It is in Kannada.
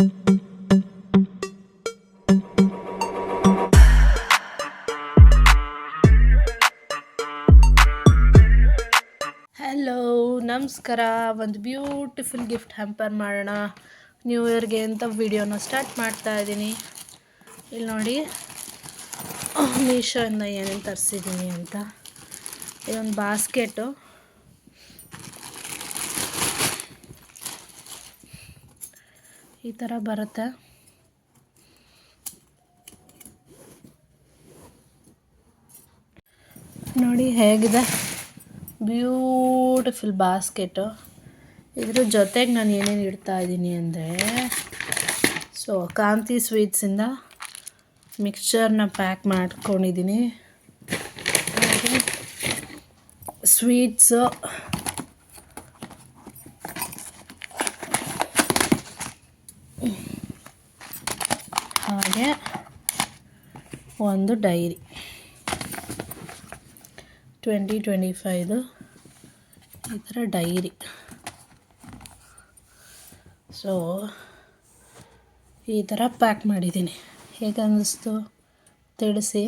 ಹಲೋ ನಮಸ್ಕಾರ. ಒಂದು ಬ್ಯೂಟಿಫುಲ್ ಗಿಫ್ಟ್ ಹ್ಯಾಂಪರ್ ಮಾಡೋಣ. ನ್ಯೂ ಇಯರ್ಗೆ ಅಂತ ವಿಡಿಯೋನ ಸ್ಟಾರ್ಟ್ ಮಾಡ್ತಾ ಇದ್ದೀನಿ. ಇಲ್ಲಿ ನೋಡಿ ಮೀಶೋಯಿಂದ ಏನೇನು ತರಿಸಿದ್ದೀನಿ ಅಂತ. ಇದೊಂದು ಬಾಸ್ಕೆಟು ಈ ಥರ ಬರುತ್ತೆ. ನೋಡಿ ಹೇಗಿದೆ. ಬ್ಯೂಟಿಫುಲ್ ಬಾಸ್ಕೆಟು ಇದ್ರ ಜೊತೆಗೆ ನಾನು ಏನೇನು ಇಡ್ತಾ ಇದ್ದೀನಿ ಅಂದರೆ ಸೊ ಕಾಂತಿ ಸ್ವೀಟ್ಸಿಂದ ಮಿಕ್ಸ್ಚರ್ನ ಪ್ಯಾಕ್ ಮಾಡ್ಕೊಂಡಿದ್ದೀನಿ ಸ್ವೀಟ್ಸು ಹಾಗೆ ಒಂದು ಡೈರಿ. ಟ್ವೆಂಟಿ ಟ್ವೆಂಟಿ ಫೈದು ಈ ಥರ ಡೈರಿ. ಸೊ ಈ ಥರ ಪ್ಯಾಕ್ ಮಾಡಿದ್ದೀನಿ. ಹೇಗೆ ಅನ್ನಿಸ್ತು? ತಿಳಿಸಿ.